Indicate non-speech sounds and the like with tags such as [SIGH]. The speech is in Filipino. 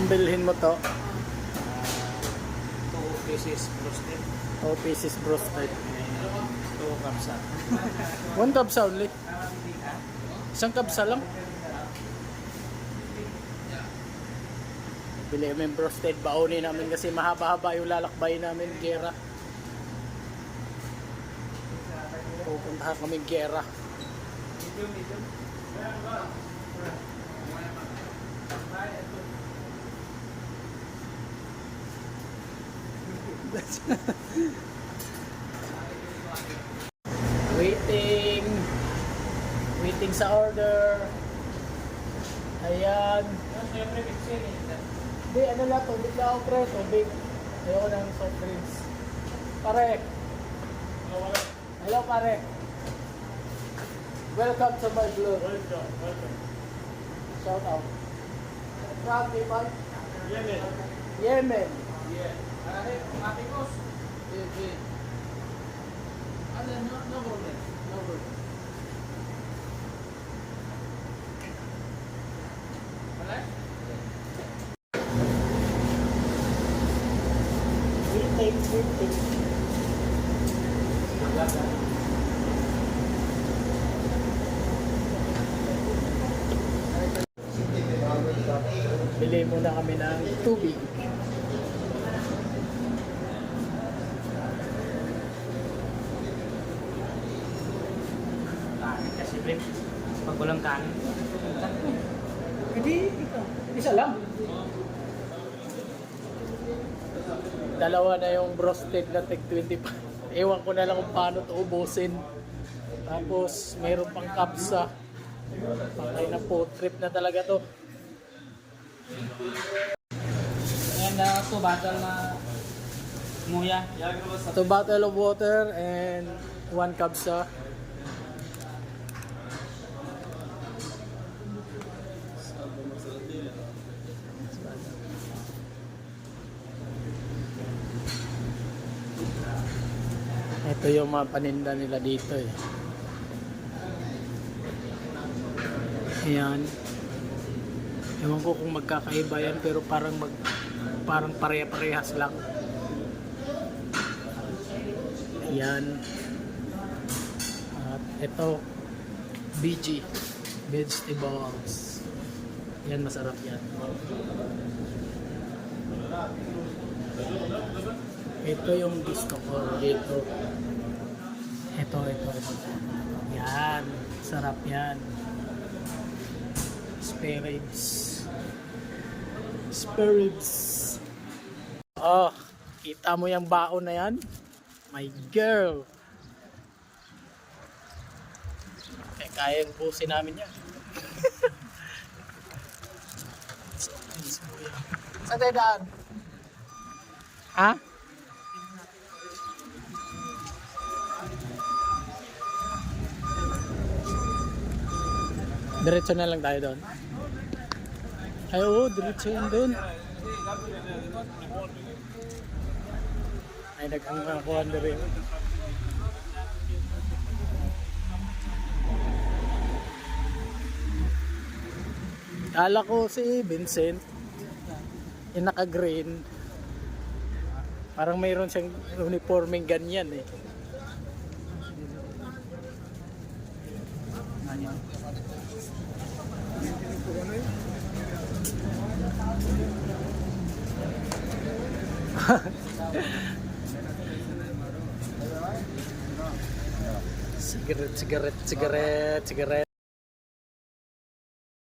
Ang bilhin mo to, Two pieces roasted. o pieces roasted. and Two kapsa. One kabsa only. Isang kabsa lang. Bili kami roasted. Baunin namin kasi mahaba-haba yung lalakbay namin, gera. Pupuntahan kami gera. [LAUGHS] Waiting. Waiting sa order. Ayan. Hindi, ano lang, tubig lang ako pre, tubig. Ayoko ng soft drinks. Pare. Hello pare. Welcome to my vlog. Welcome, welcome. Shout out. From? Yemen. Yemen. Yeah. Ay, matikos. Okay. Ano, no, no problem. No problem. Wala? Waiting, waiting. Bili muna kami ng tubig. Blim. Pag walang kanin. Hindi. Isa lang. Dalawa na yung roasted na tig 25. [LAUGHS] Ewan ko na lang kung paano to ubusin. Tapos, mayroon pang kapsa. Patay na po. Trip na talaga to. And uh, two bottle na muya. Two bottle of water and one kapsa. Ito yung mga paninda nila dito eh. Ayan. Ewan ko kung magkakaiba yan pero parang mag parang pareha-parehas lang. Ayan. At ito, BG. Vegetables. Yan, masarap yan. Ito yung gusto ko dito. Ito, ito, ito. Yan. Sarap yan. Spare ribs. Spare ribs. Oh, kita mo yung baon na yan? My girl. Eh, kayang busin namin yan. Saan tayo daan? Ha? Diretso na lang tayo doon. Ay, oo, diretso yan doon. Ay, nagkakakuhan na rin. Kala ko si Vincent, yung naka-green. Parang mayroon siyang uniforming ganyan eh. Cigarette, cigarette, cigarette, cigarette.